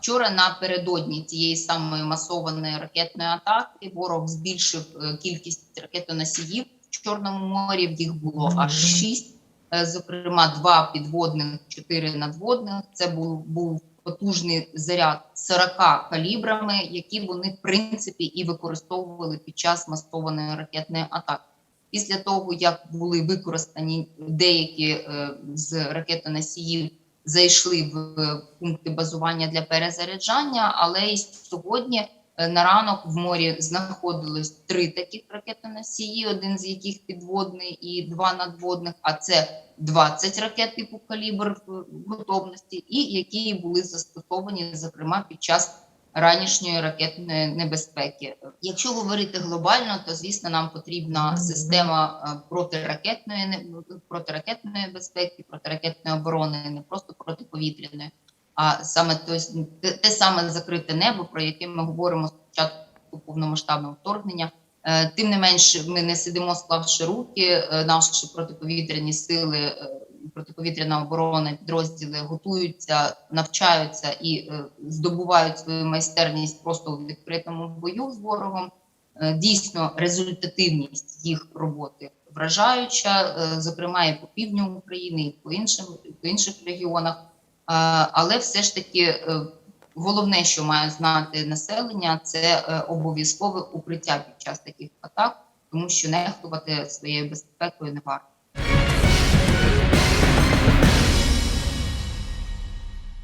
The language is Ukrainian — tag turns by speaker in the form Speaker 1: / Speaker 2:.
Speaker 1: Вчора напередодні цієї самої масованої ракетної атаки ворог збільшив е, кількість ракетоносіїв в Чорному морі. Їх було аж шість, е, зокрема, два підводних, чотири надводних. Це був, був потужний заряд 40 калібрами, які вони в принципі і використовували під час масованої ракетної атаки. Після того, як були використані деякі е, з ракетоносіїв, зайшли в е, пункти базування для перезаряджання, але і сьогодні е, на ранок в морі знаходилось три таких ракетоносії, один з яких підводний і два надводних. А це 20 ракет типу калібр в готовності, і які були застосовані, зокрема, під час ранішньої ракетної небезпеки. Якщо говорити глобально, то звісно нам потрібна система е, протиракетної протиракетної безпеки, протиракетної оборони, не просто протиповітряної, а саме той с- те, те саме закрите небо, про яке ми говоримо з початку повномасштабного вторгнення. Е, Тим не менш, ми не сидимо, склавши руки. Е, Наші протиповітряні сили, протиповітряна оборона, підрозділи готуються, навчаються і е, здобувають свою майстерність просто у відкритому бою з ворогом. Е, Дійсно, результативність їх роботи вражаюча, е, зокрема і по півдню України, і по іншим по інших регіонах. Але все ж таки головне, що має знати населення, це обов'язкове укриття під час таких атак, тому що нехтувати своєю безпекою не варто.